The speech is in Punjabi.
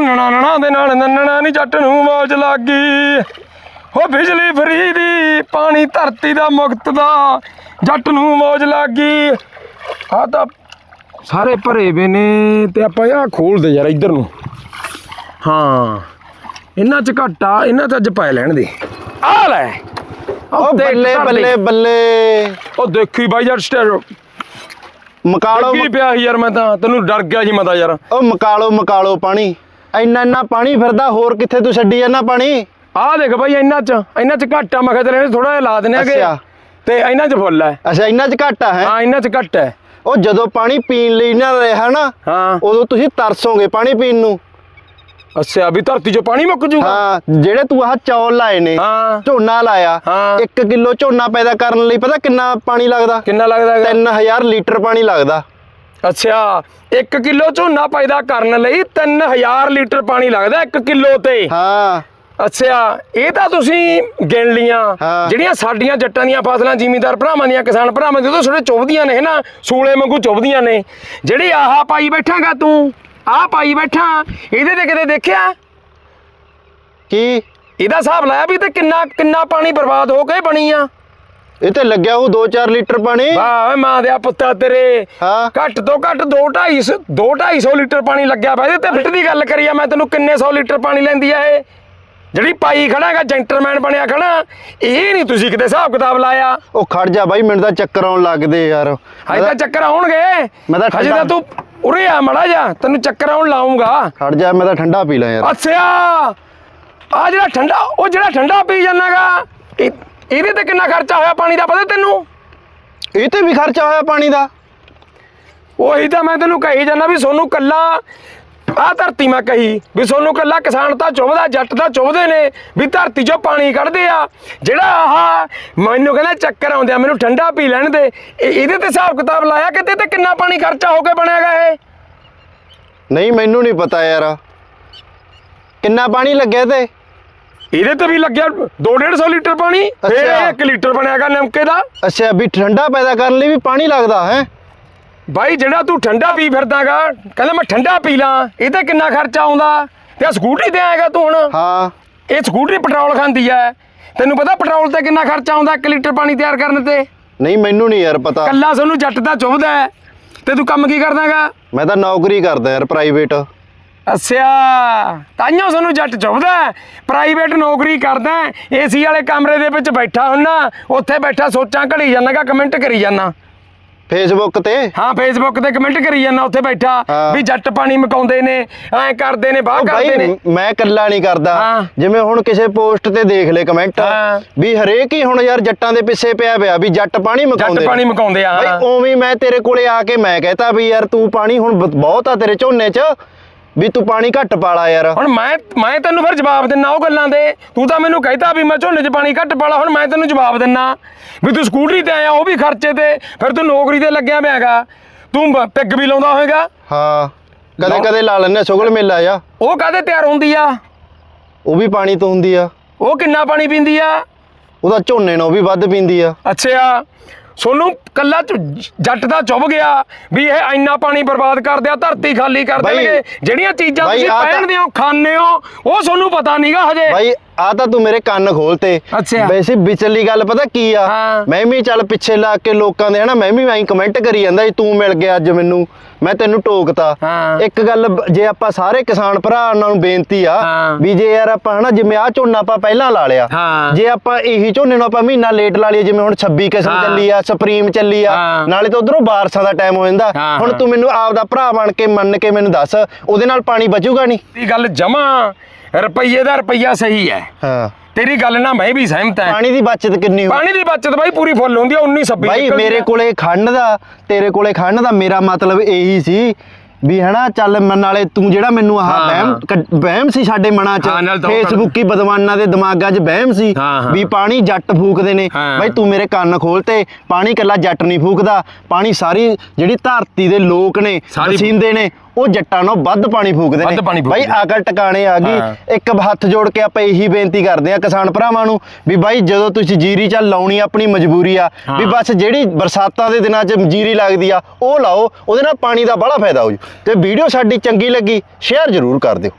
ਨਣਾ ਨਣਾ ਦੇ ਨਾਲ ਨੰਨਣਾ ਨਹੀਂ ਜੱਟ ਨੂੰ ਮੌਜ ਲੱਗ ਹੋ ਬਿਜਲੀ ਫਰੀ ਦੀ ਪਾਣੀ ਧਰਤੀ ਦਾ ਮੁਕਤ ਦਾ ਜੱਟ ਨੂੰ ਮੌਜ ਲੱਗ ਆ ਤਾਂ ਸਾਰੇ ਭਰੇ ਵੇ ਨੇ ਤੇ ਆਪਾਂ ਆ ਖੋਲ ਦੇ ਯਾਰ ਇੱਧਰ ਨੂੰ। ਹਾਂ ਇਹਨਾਂ ਚ ਘਟਾ ਇਹਨਾਂ ਚ ਅੱਜ ਪੈ ਲੈਣ ਦੇ। ਆ ਲੈ। ਉਹ ਬੱਲੇ। ਬੱਲੇ ਬੱਲੇ। ਉਹ ਦੇਖੀ ਬਾਈ ਯਾਰ ਸਟੇਰ ਮਕਾਲੋ ਕੀ ਪਿਆ ਸੀ ਯਾਰ ਮੈਂ ਤਾਂ ਤੈਨੂੰ ਡਰ ਗਿਆ ਸੀ ਮੈਂ ਤਾਂ ਯਾਰ। ਉਹ ਮਕਾਲੋ ਮਕਾਲੋ ਪਾਣੀ। ਇੰਨਾ ਇੰਨਾ ਪਾਣੀ ਫਿਰਦਾ ਹੋਰ ਕਿੱਥੇ ਤੂੰ ਛੱਡੀ ਜਾਂਦਾ ਪਾਣੀ? ਆਹ ਦੇਖ ਬਾਈ ਇਹਨਾਂ ਚ ਇਹਨਾਂ ਚ ਘੱਟ ਮੈਂ ਕਿਹਾ ਤੇਰੇ ਥੋੜਾ ਜਿਹਾ ਲਾ ਦਿੰਦੇ ਹੈਗੇ। ਅੱਛਾ। ਤੇ ਇਹਨਾਂ ਚ ਫੁੱਲ ਹੈ। ਅੱਛਾ ਇੰਨਾ ਚ ਘੱਟ ਹੈ? ਹਾਂ ਇਹਨਾਂ ਚ ਘੱਟ ਹੈ। ਉਹ ਜਦੋਂ ਪਾਣੀ ਪੀਣ ਲਈ ਨਾ ਰਿਹਾ ਨਾ ਹਾਂ। ਉਦੋਂ ਤੁਸੀਂ ਤਰਸੋਗੇ ਪਾਣੀ ਪੀਣ ਨੂੰ। ਅੱਛਾ ਵੀ ਧਰਤੀ ਚੋਂ ਪਾਣੀ ਮੁੱਕ ਜੂਗਾ? ਹਾਂ ਜਿਹੜੇ ਤੂੰ ਆਹ ਚੌਲ ਲਾਏ ਨੇ ਹਾਂ। ਝੋਨਾ ਲਾਇਆ ਹਾਂ। 1 ਕਿਲੋ ਝੋਨਾ ਪੈਦਾ ਕਰਨ ਲਈ ਪਤਾ ਕਿੰਨਾ ਪਾਣੀ ਲੱਗਦਾ? ਕਿੰਨਾ ਲੱਗਦਾ ਹੈਗਾ? 3000 ਲੀਟਰ ਪਾਣੀ ਲੱਗਦਾ। ਅੱਛਾ 1 ਕਿਲੋ ਝੋਨਾ ਪੈਦਾ ਕਰਨ ਲਈ 3000 ਲੀਟਰ ਪਾਣੀ ਲੱਗਦਾ 1 ਕਿਲੋ ਤੇ। ਹਾਂ। ਅੱਛਾ ਇਹ ਤਾਂ ਤੁਸੀਂ ਗਿਣ ਲੀਆਂ। ਜਿਹੜੀਆਂ ਸਾਡੀਆਂ ਜੱਟਾਂ ਦੀਆਂ ਫਸਲਾਂ ਜ਼ਿਮੀਂਦਾਰ ਭਰਾਵਾਂ ਦੀਆਂ ਕਿਸਾਨ ਭਰਾਵਾਂ ਦੀਆਂ ਉਹ ਥੋੜੇ ਚੁੱਭਦੀਆਂ ਨੇ ਨਾ ਸੂਲੇ ਵਾਂਗੂ ਚੁੱਭਦੀਆਂ ਨੇ। ਜਿਹੜੀ ਆਹ ਪਾਈ ਬੈਠਾਗਾ ਤੂੰ ਆਹ ਪਾਈ ਬੈਠਾ ਇਹਦੇ ਤੇ ਕਿਤੇ ਦੇਖਿਆ? ਕੀ? ਇਹਦਾ ਹਿਸਾਬ ਲਾਇਆ ਵੀ ਤੇ ਕਿੰਨਾ ਕਿੰਨਾ ਪਾਣੀ ਬਰਬਾਦ ਹੋ ਕੇ ਬਣੀ ਆ। ਇਹ ਤੇ ਲੱਗਿਆ ਉਹ 2-4 ਲੀਟਰ ਪਾਣੀ। ਵਾਹ ਓਏ ਮਾਂ ਦੇ ਪੁੱਤਾ ਤੇਰੇ। ਹਾਂ। ਘੱਟ ਤੋਂ ਘੱਟ 2 250 2 250 ਲੀਟਰ ਪਾਣੀ ਲੱਗਿਆ ਪਿਆ। ਇਹਦੇ ਤੇ ਫਿੱਟ ਦੀ ਗੱਲ ਕਰੀ ਆ ਮੈਂ ਤੈਨੂੰ ਕਿੰਨੇ 100 ਲੀਟਰ ਪਾਣੀ ਲੈਂਦੀ ਆ ਇਹ? ਜਿਹੜੀ ਪਾਈ ਖੜਾ ਹੈਗਾ ਜੈਂਟਲਮੈਨ ਬਣਿਆ ਖੜਾ ਇਹ ਨਹੀਂ ਤੁਸੀਂ ਕਿਤੇ ਹਿਸਾਬ ਕਿਤਾਬ ਲਾਇਆ। ਉਹ ਖੜ ਜਾ ਬਾਈ ਮੈਨੂੰ ਤਾਂ ਚੱਕਰ ਆਉਣ ਲੱਗਦੇ ਯਾਰ। ਹਜੇ ਤਾਂ ਚੱਕਰ ਆਉਣਗੇ। ਮੈਂ ਤਾਂ ਹਜੇ ਤਾਂ ਤੂੰ ਉਰੇ ਆ ਮੜਾ ਜਾ ਤੈਨੂੰ ਚੱਕਰ ਆਉਣ ਲਾਉਂਗਾ। ਖੜ ਜਾ ਮੈਂ ਤਾਂ ਠੰਡਾ ਪੀ ਲਾਂ ਯਾਰ। ਅੱਛਾ! ਆ ਜਿਹੜਾ ਠੰਡਾ ਉਹ ਜਿਹੜਾ ਠੰਡਾ ਪੀ ਜਾਣਾਗਾ ਇਹਦੇ ਤੇ ਕਿੰਨਾ ਖਰਚਾ ਹੋਇਆ ਪਾਣੀ ਦਾ ਪਤਾ ਤੈਨੂੰ? ਇਹ ਤੇ ਵੀ ਖਰਚਾ ਹੋਇਆ ਪਾਣੀ ਦਾ। ਉਹੀ ਤਾਂ ਮੈਂ ਤੈਨੂੰ ਕਹੀ ਜਾਂਦਾ ਵੀ ਸੋਨੂੰ ਕੱਲਾ ਆਹ ਧਰਤੀ ਮੈਂ ਕਹੀ ਵੀ ਸੋਨੂੰ ਕੱਲਾ ਕਿਸਾਨ ਤਾਂ ਚੁੱਭਦਾ ਜੱਟ ਤਾਂ ਚੁੱਭਦੇ ਨੇ ਵੀ ਧਰਤੀ 'ਚੋਂ ਪਾਣੀ ਕੱਢਦੇ ਆ। ਜਿਹੜਾ ਆਹ ਮੈਨੂੰ ਕਹਿੰਦਾ ਚੱਕਰ ਆਉਂਦੇ ਆ ਮੈਨੂੰ ਠੰਡਾ ਪੀ ਲੈਣ ਦੇ। ਇਹ- ਇਹਦੇ ਤੇ ਹਿਸਾਬ ਕਿਤਾਬ ਲਾਇਆ ਕਿਤੇ ਤੇ ਕਿੰਨਾ ਪਾਣੀ ਖਰਚਾ ਹੋ ਕੇ ਬਣਿਆਗਾ ਇਹ? ਨਹੀਂ ਮੈਨੂੰ ਨਹੀਂ ਪਤਾ ਯਾਰ। ਕਿੰਨਾ ਪਾਣੀ ਲੱਗਿਆ ਤੇ? ਇਹਦੇ ਤੇ ਵੀ ਲੱਗਿਆ 2-150 ਲੀਟਰ ਪਾਣੀ ਫੇਰ ਅੱਛਾ। 1 ਲੀਟਰ ਬਣਿਆਗਾ ਨਮਕੇ ਦਾ। ਅੱਛਾ ਵੀ ਠੰਡਾ ਪੈਦਾ ਕਰਨ ਲਈ ਵੀ ਪਾਣੀ ਲੱਗਦਾ ਹੈ? ਬਾਈ ਜਿਹੜਾ ਤੂੰ ਠੰਡਾ ਪੀ ਫਿਰਦਾਗਾ ਕਹਿੰਦਾ ਮੈਂ ਠੰਡਾ ਪੀ ਲਾਂ ਇਹ ਤੇ ਕਿੰਨਾ ਖਰਚਾ ਆਉਂਦਾ? ਤੇ ਆਹ ਸਕੂਟਰੀ ਤੇ ਆਏਗਾ ਤੂੰ ਹੁਣ। ਹਾਂ। ਇਹ ਸਕੂਟਰੀ ਪੈਟਰੋਲ ਖਾਂਦੀ ਐ। ਤੈਨੂੰ ਪਤਾ ਪੈਟਰੋਲ ਤੇ ਕਿੰਨਾ ਖਰਚਾ ਆਉਂਦਾ 1 ਲੀਟਰ ਪਾਣੀ ਤਿਆਰ ਕਰਨ ਤੇ? ਨਹੀਂ ਮੈਨੂੰ ਨਹੀਂ ਯਾਰ ਪਤਾ। ਕੱਲਾ ਸਾਨੂੰ ਜੱਟ ਦਾ ਚੁੱਭਦਾ ਹੈ ਤੇ ਤੂੰ ਕੰਮ ਕੀ ਕਰਦਾਗਾ ਮੈਂ ਤਾਂ ਨੌਕਰੀ ਕਰਦਾ ਯਾਰ ਪ੍ਰਾਈਵੇਟ ਅੱਛਾ ਤਾਈਓ ਸਾਨੂੰ ਜੱਟ ਚੁੱਭਦਾ ਪ੍ਰਾਈਵੇਟ ਨੌਕਰੀ ਕਰਦਾ ਏਸੀ ਵਾਲੇ ਕਮਰੇ ਦੇ ਵਿੱਚ ਬੈਠਾ ਹੁੰਨਾ ਉੱਥੇ ਬੈਠਾ ਸੋਚਾਂ ਘੜੀ ਜਾਣਾਗਾ ਕਮੈਂਟ ਕਰੀ ਜਾਣਾ ਫੇਸਬੁੱਕ ਤੇ? ਹਾਂ ਫੇਸਬੁੱਕ ਤੇ ਕਮੈਂਟ ਕਰੀ ਜਾਣਾ ਉੱਥੇ ਬੈਠਾ ਹਾਂ। ਵੀ ਜੱਟ ਪਾਣੀ ਮਕਾਉਂਦੇ ਨੇ ਐਂ ਕਰਦੇ ਨੇ ਬਾਹ ਉਹ ਕਰਦੇ ਨੇ। ਮੈਂ ਇਕੱਲਾ ਨਹੀਂ ਕਰਦਾ। ਹਾਂ। ਜਿਵੇਂ ਹੁਣ ਕਿਸੇ ਪੋਸਟ ਤੇ ਦੇਖ ਲੈ ਕਮੈਂਟ ਹਾਂ। ਵੀ ਹਰੇਕ ਹੀ ਹੁਣ ਯਾਰ ਜੱਟਾਂ ਦੇ ਪਿੱਛੇ ਪਿਆ ਪਿਆ ਵੀ ਜੱਟ ਪਾਣੀ ਮਕਾਉਂਦੇ ਜੱਟ ਪਾਣੀ ਮਕਾਉਂਦੇ ਆ ਬਾਈ ਉਵੇਂ ਹੀ ਮੈਂ ਤੇਰੇ ਕੋਲੇ ਆ ਕੇ ਮੈਂ ਕਹਤਾ ਵੀ ਯਾਰ ਤੂੰ ਪਾਣੀ ਹੁਣ ਬ- ਬਹੁਤ ਆ ਤੇਰੇ ਝੋਨੇ 'ਚ। ਵੀ ਤੂੰ ਪਾਣੀ ਘੱਟ ਪਾਲਾ ਯਾਰ। ਹੁਣ ਮੈਂ ਮੈਂ ਤੈਨੂੰ ਫਿਰ ਜਵਾਬ ਦਿੰਨਾ ਉਹ ਗੱਲਾਂ ਦੇ। ਤੂੰ ਤਾਂ ਮੈਨੂੰ ਕਹਿਤਾ ਵੀ ਮੈਂ ਝੋਨੇ 'ਚ ਪਾਣੀ ਘੱਟ ਪਾਲਾ ਹੁਣ ਮੈਂ ਤੈਨੂੰ ਜਵਾਬ ਦਿੰਨਾ। ਵੀ ਤੂੰ ਸਕੂਟਰੀ ਤੇ ਆਇਆ ਉਹ ਵੀ ਖਰਚੇ ਤੇ ਫਿਰ ਤੂੰ ਨੌਕਰੀ ਤੇ ਲੱਗਿਆ ਪਿਆਗਾ ਤੂੰ ਪਿੱਗ ਵੀ ਲਾਉਂਦਾ ਹੋਵੇਗਾ ਹਾਂ ਕਦੇ। ਕਦੇ ਲਾ ਲੈਨੇ ਸੁਗਲ ਮੇਲਾ ਜਾ ਉਹ ਕਾਹਦੇ ਤਿਆਰ ਹੁੰਦੀ ਆ? ਉਹ ਵੀ ਪਾਣੀ ਤੋਂ ਹੁੰਦੀ ਆ। ਉਹ ਕਿੰਨਾ ਪਾਣੀ ਪੀਂਦੀ ਆ? ਉਹਦਾ ਝੋਨੇ ਨੂੰ ਵੀ ਵੱਧ ਪੀਂਦੀ ਆ। ਅੱਛਾ। ਸੋਨੂੰ ਕੱਲਾ ਚ- ਜੱਟ ਦਾ ਚੁੱਭ ਗਿਆ ਵੀ ਇਹ ਇੰਨਾ ਪਾਣੀ ਬਰਬਾਦ ਕਰਦੇ ਆ ਧਰਤੀ ਖਾਲੀ ਕਰ ਦੇਣਗੇ। ਜਿਹੜੀਆਂ ਚੀਜ਼ਾਂ ਤੁਸੀਂ ਪਹਿਨਦੇ ਹੋ ਖਾਂਦੇ ਹੋ ਉਹ ਤੁਹਾਨੂੰ ਪਤਾ ਨਹੀਂਗਾ ਹਜੇ। ਆ ਤਾਂ ਤੂੰ ਮੇਰੇ ਕੰਨ ਖੋਲਤੇ ਅੱਛਾ। ਵੈਸੇ ਵਿਚਲੀ ਗੱਲ ਪਤਾ ਕੀ ਆ ਹਾਂ। ਮੈਂ ਵੀ ਚੱਲ ਪਿੱਛੇ ਲਾ ਕੇ ਲੋਕਾਂ ਦੇ ਹਨਾ ਮੈਂ ਵੀ ਐਂ ਕਮੈਂਟ ਕਰੀ ਜਾਂਦਾ ਤੂੰ ਮਿਲ ਗਿਆ ਅੱਜ ਮੈਨੂੰ ਮੈਂ ਤੈਨੂੰ ਟੋਕਤਾ ਹਾਂ। ਇੱਕ ਗੱਲ ਬ- ਜੇ ਆਪਾਂ ਸਾਰੇ ਕਿਸਾਨ ਭਰਾਵਾਂ ਨੂੰ ਬੇਨਤੀ ਆ ਹਾਂ। ਵੀ ਜੇ ਯਾਰ ਆਪਾਂ ਹਨਾ ਜਿਵੇਂ ਆ ਝੋਨਾ ਆਪਾਂ ਪਹਿਲਾਂ ਲਾ ਲਿਆ ਹਾਂ। ਜੇ ਆਪਾਂ ਇਹੀ ਝੋਨੇ ਨੂੰ ਆਪਾਂ ਮਹੀਨਾ ਲੇਟ ਲਾ ਲਈਏ ਜਿਵੇਂ ਹੁਣ 26 ਕਿਸਮ ਹਾਂ। ਚੱਲੀ ਆ ਸੁਪਰੀਮ ਚੱਲੀ ਆ ਹਾਂ। ਨਾਲੇ ਤਾਂ ਉਧਰੋਂ ਬਾਰਸਾਂ ਦਾ ਟਾਈਮ ਹੋ ਜਾਂਦਾ ਹਾਂ, ਹੁਣ ਹਾਂ। ਤੂੰ ਮੈਨੂੰ ਆਪਦਾ ਭਰਾ ਬਣ ਕੇ ਮੰਨ ਕੇ ਮੈਨੂੰ ਦੱਸ ਉਹਦੇ ਨਾਲ ਪਾਣੀ ਬਚੂਗਾ ਨਹੀਂ ਦੀ ਗੱਲ ਜਮਾ ਰੁਪਈਏ ਦਾ ਰੁਪਈਆ ਸਹੀ ਹੈ। ਹਾਂ। ਤੇਰੀ ਗੱਲ ਨਾਲ ਮੈਂ ਵੀ ਸਹਿਮਤ ਹਾਂ। ਪਾਣੀ ਦੀ ਬਚਤ ਕਿੰਨੀ ਹੋ ਪਾਣੀ ਦੀ ਬਚਤ ਬਾਈ ਪੂਰੀ ਫੁੱਲ ਹੁੰਦੀ ਆ 19 26 ਭਾਈ ਮੇਰੇ ਕੋਲੇ ਖੰਡ ਦਾ ਤੇਰੇ ਕੋਲੇ ਖੰਡ ਦਾ ਮੇਰਾ ਮਤਲਬ ਇਹੀ ਸੀ ਵੀ ਹਨਾ ਚੱਲ ਮਨ ਨਾਲੇ ਤੂੰ ਜਿਹੜਾ ਮੈਨੂੰ ਆਹ ਵਹਿਮ ਵਹਿਮ ਸੀ ਸਾਡੇ ਮਨਾਂ 'ਚ ਫੇਸਬੁੱਕੀ ਬਦਮਾਨਾਂ ਦੇ ਦਿਮਾਗਾਂ 'ਚ ਵਹਿਮ ਸੀ। ਵੀ ਪਾਣੀ ਜੱਟ ਫੂਕਦੇ ਨੇ। ਭਾਈ ਤੂੰ ਮੇਰੇ ਕੰਨ ਖੋਲਤੇ ਪਾਣੀ ਕੱਲਾ ਜੱਟ ਨਹੀਂ ਫੂਕਦਾ। ਪਾਣੀ ਸਾਰੀ ਜਿਹੜੀ ਧਰਤੀ ਦੇ ਲੋਕ ਨੇ ਵਸਿੰਦੇ ਨੇ ਉਹ ਜੱਟਾਂ ਨਾਲੋਂ ਵੱਧ ਪਾਣੀ ਫੂਕਦੇ ਨੇ ਫੂਕਦੇ। ਅਕਲ ਟਿਕਾਣੇ ਆ ਗਈ। ਇੱਕ ਹੱਥ ਜੋੜ ਕੇ ਆਪਾਂ ਇਹੀ ਬੇਨਤੀ ਕਰਦੇ ਆ ਕਿਸਾਨ ਭਰਾਵਾਂ ਨੂੰ ਵੀ ਬਾਈ ਜਦੋਂ ਤੁਸੀਂ ਜੀਰੀ ਚੱਲ ਲਾਉਣੀ ਆਪਣੀ ਮਜਬੂਰੀ ਆ ਵੀ। ਬਸ ਜਿਹੜੀ ਬਰਸਾਤਾਂ ਦੇ ਦਿਨਾਂ 'ਚ ਜੀਰੀ ਲੱਗਦੀ ਆ ਉਹ ਲਾਓ ਉਹਦੇ ਨਾਲ ਪਾਣੀ ਦਾ ਬੜਾ ਫਾਇਦਾ ਹੋ ਜੂ ਤੇ ਵੀਡੀਓ ਸਾਡੀ ਚੰਗੀ ਲੱਗੀ ਸ਼ੇਅਰ ਜ਼ਰੂਰ ਕਰ ਦਿਓ